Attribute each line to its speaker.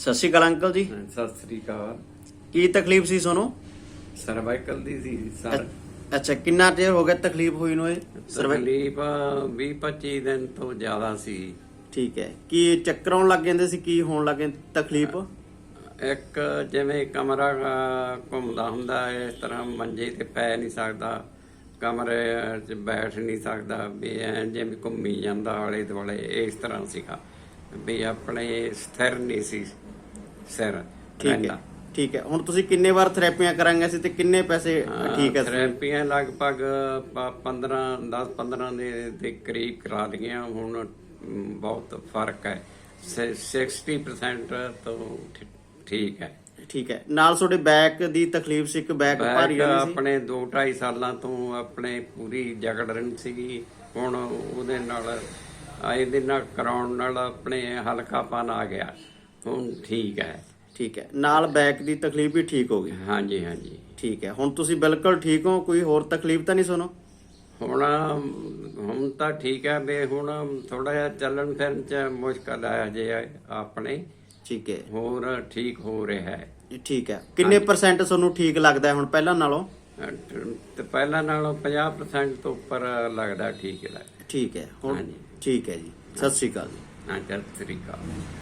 Speaker 1: ਸਤਿ ਸ਼੍ਰੀ ਅਕਾਲ ਅੰਕਲ ਜੀ।
Speaker 2: ਸਤਿ ਸ੍ਰੀ ਅਕਾਲ।
Speaker 1: ਕੀ ਤਕਲੀਫ ਸੀ ਤੁਹਾਨੂੰ?
Speaker 2: ਸਰਵਾਈਕਲ ਦੀ ਸੀ ਸਰ।
Speaker 1: ਅੱਛਾ ਕਿੰਨਾ ਚਿਰ ਹੋ ਗਿਆ ਤਕਲੀਫ ਹੋਈ ਨੂੰ ਇਹ?
Speaker 2: ਤਕਲੀਫ 20 25 ਦਿਨ ਤੋਂ ਜ਼ਿਆਦਾ ਸੀ।
Speaker 1: ਠੀਕ ਹੈ। ਕੀ ਚੱਕਰ ਆਉਣ ਲੱਗ ਜਾਂਦੇ ਸੀ ਕੀ ਹੋਣ ਲੱਗ ਤਕਲੀਫ?
Speaker 2: ਇੱਕ ਜਿਵੇਂ ਕਮਰਾ ਘੁੰਮਦਾ ਹੁੰਦਾ ਹੈ, ਇਸ ਤਰ੍ਹਾਂ ਮੰਜੇ ਤੇ ਪੈ ਨਹੀਂ ਸਕਦਾ ਕਮਰੇ 'ਚ ਬੈਠ ਨਹੀਂ ਸਕਦਾ ਵੀ ਐਂ ਜਿਵੇਂ ਘੁੰਮੀ ਜਾਂਦਾ ਆਲੇ ਦੁਆਲੇ ਇਸ ਤਰ੍ਹਾਂ ਸੀਗਾ। ਵੀ ਆਪਣੇ ਸਥਿਰ ਨਹੀਂ ਸੀ। ਸਿਰ
Speaker 1: ਠੀਕ ਹੈ ਠੀਕ ਹੈ। ਹੁਣ ਤੁਸੀਂ ਕਿੰਨੇ ਵਾਰ ਥੈਰੇਪੀਆਂ ਕਰਾਂਗੇ ਸੀ ਤੇ ਕਿੰਨੇ ਪੈਸੇ ਠੀਕ ਹੈ?
Speaker 2: ਥੈਰੇਪੀਆਂ ਲਗਭਗ 15 10 15 ਦੇ ਦੇ ਕਰੀਬ ਕਰਾ ਲਈਆਂ ਹੁਣ ਬਹੁਤ ਫ਼ਰਕ ਹੈ। ਸ- 60% ਤੋਂ ਠੀਕ ਹੈ।
Speaker 1: ਠੀਕ ਹੈ। ਨਾਲ ਤੁਹਾਡੇ ਬੈਕ ਦੀ ਤਕਲੀਫ ਸੀ ਇੱਕ ਬੈਕ ਭਾਰੀ ਵਾਲੀ ਸੀ?
Speaker 2: ਆਪਣੇ 2 2.5 ਸਾਲਾਂ ਤੋਂ ਆਪਣੇ ਪੂਰੀ ਜਗੜ ਰਹੀ ਸੀਗੀ। ਹੁਣ ਉਹਦੇ ਨਾਲ ਇਹਦੇ ਨਾਲ ਕਰਾਉਣ ਨਾਲ ਆਪਣੇ ਹਲਕਾਪਨ ਆ ਗਿਆ। ਹੁਣ ਠੀਕ ਹੈ।
Speaker 1: ਠੀਕ ਹੈ। ਨਾਲ ਬੈਕ ਦੀ ਤਕਲੀਫ ਵੀ ਠੀਕ ਹੋ ਗਈ।
Speaker 2: ਹਾਂਜੀ ਹਾਂਜੀ।
Speaker 1: ਠੀਕ ਹੈ। ਹੁਣ ਤੁਸੀਂ ਬਿਲਕੁਲ ਠੀਕ ਹੋ? ਕੋਈ ਹੋਰ ਤਕਲੀਫ ਤਾਂ ਨਹੀਂ ਸੁਣੋ?
Speaker 2: ਹੁਣ ਹੁਣ ਤਾਂ ਠੀਕ ਹੈ ਵੀ ਹੁਣ ਥੋੜਾ ਜਿਹਾ ਚੱਲਣ ਫਿਰਨ ਚ ਮੁਸ਼ਕਲ ਆ ਜੇ ਆਪਣੇ।
Speaker 1: ਠੀਕ ਹੈ।
Speaker 2: ਹੋਰ ਠੀਕ ਹੋ ਰਿਹਾ ਹੈ।
Speaker 1: ਠੀਕ ਹੈ। ਕਿੰਨੇ ਪਰਸੈਂਟ ਤੁਹਾਨੂੰ ਠੀਕ ਲੱਗਦਾ ਹੈ ਹੁਣ ਪਹਿਲਾਂ ਨਾਲੋਂ?
Speaker 2: ਤੇ ਪਹਿਲਾਂ ਨਾਲੋਂ 50% ਤੋਂ ਉੱਪਰ ਲੱਗਦਾ ਠੀਕ ਹੈ।
Speaker 1: ਠੀਕ ਹੈ। ਹੁਣ। ਠੀਕ ਹੈ ਜੀ। ਸਤਿ ਸ਼੍ਰੀ ਅਕਾਲ ਜੀ।
Speaker 2: ਹਾਂ ਸਤਿ ਸ੍ਰੀ ਅਕਾਲ।